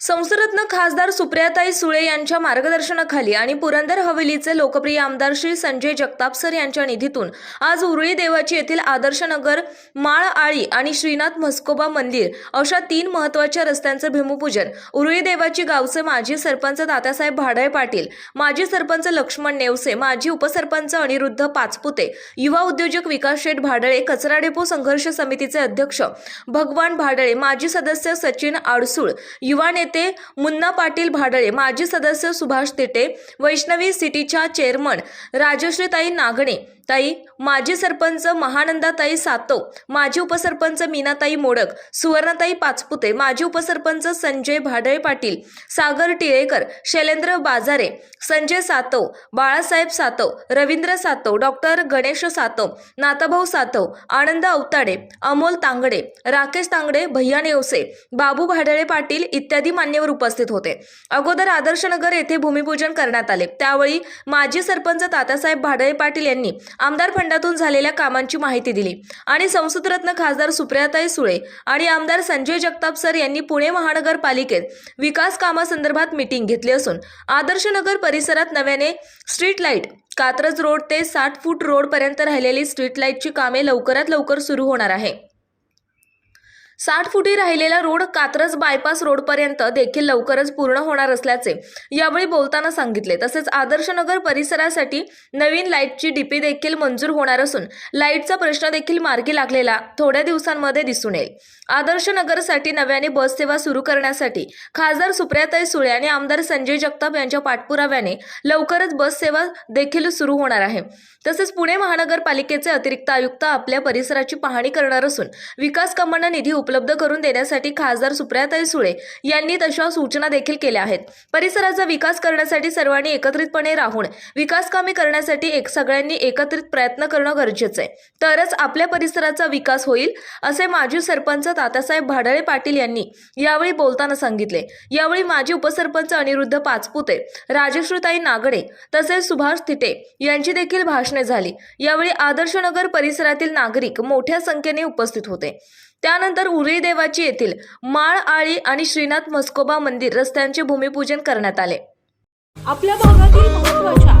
संसदरत्न खासदार सुप्रियाताई सुळे यांच्या मार्गदर्शनाखाली आणि पुरंदर हवेलीचे लोकप्रिय आमदार श्री संजय जगताप सर यांच्या निधीतून आज उरळी देवाची येथील आदर्शनगर माळ आळी आणि श्रीनाथ म्हस्कोबा मंदिर अशा तीन महत्त्वाच्या रस्त्यांचं भूमिपूजन उरळी देवाची गावचे माजी सरपंच तात्यासाहेब भाडळे पाटील माजी सरपंच लक्ष्मण नेवसे माजी उपसरपंच अनिरुद्ध पाचपुते युवा उद्योजक विकास शेठ भाडळे कचरा डेपो संघर्ष समितीचे अध्यक्ष भगवान भाडळे माजी सदस्य सचिन आडसूळ युवा नेते मुन्ना पाटील भाडळे माजी सदस्य सुभाष तिटे वैष्णवी सिटीच्या चेअरमन राजश्रीताई नागणे ताई माजी सरपंच महानंदाताई सातव माजी उपसरपंच मीनाताई मोडक सुवर्णाताई पाचपुते माजी उपसरपंच संजय भाडळे पाटील सागर टिळेकर शैलेंद्र बाजारे संजय सातव बाळासाहेब सातव रवींद्र सातव डॉक्टर गणेश सातव नाताभाऊ सातव आनंद अवताडे अमोल तांगडे राकेश तांगडे भैया नेवसे बाबू भाडळे पाटील इत्यादी मान्यवर उपस्थित होते. अगोदर आदर्शनगर येथे भूमिपूजन करण्यात आले. त्यावेळी माजी सरपंच तात्यासाहेब भाडळे पाटील यांनी आमदार फंडातून झालेल्या कामांची माहिती दिली. आणि संसदरत्न खासदार सुप्रियाताई सुळे आणि आमदार संजय जगताप सर यांनी पुणे महानगरपालिकेत विकास कामासंदर्भात मीटिंग घेतली असून आदर्शनगर परिसरात नव्याने स्ट्रीट लाइट कात्रज रोड ते साठ फूट रोडपर्यंत राहिलेली स्ट्रीट लाईटची कामे लवकरात लवकर सुरू होणार आहे. साठ फुटी राहिलेला रोड कात्रज बायपास रोडपर्यंत देखील लवकरच पूर्ण होणार असल्याचे यावेळी बोलताना सांगितले. तसेच आदर्शनगर परिसरासाठी नवीन लाईटची डीपी देखील मंजूर होणार असून लाईटचा प्रश्न देखील मार्गी लागलेला थोड्या दिवसांमध्ये दिसून येईल. आदर्शनगरसाठी नव्याने बससेवा सुरू करण्यासाठी खासदार सुप्रियाताई सुळे आणि आमदार संजय जगताप यांच्या पाठपुराव्याने लवकरच बस सेवा देखील सुरू होणार आहे. तसेच पुणे महानगरपालिकेचे अतिरिक्त आयुक्त आपल्या परिसराची पाहणी करणार असून विकास कामांना निधी उपलब्ध करून देण्यासाठी खासदार सुप्रियाताई सुळे यांनी तशा सूचना देखील केल्या आहेत. परिसराचा विकास करण्यासाठी सर्वांनी एकत्रितपणे राहून विकास कामे करण्यासाठी एक सगळ्यांनी एकत्रित प्रयत्न करणं गरजेचं आहे. तरच आपल्या परिसराचा विकास होईल असे माजी सरपंच तात्यासाहेब भाडळे पाटील यांनी यावेळी बोलताना सांगितले. यावेळी माजी उपसरपंच अनिरुद्ध पाचपुते राजश्रुताई नागडे तसेच सुभाष थिटे यांची देखील भाषणे झाली. यावेळी आदर्शनगर परिसरातील नागरिक मोठ्या संख्येने उपस्थित होते. त्यानंतर उरी देवाची येथील माळ आळी आणि श्रीनाथ मस्कोबा मंदिर रस्त्यांचे भूमिपूजन करण्यात आले. आपल्या भागातील महत्त्वाच्या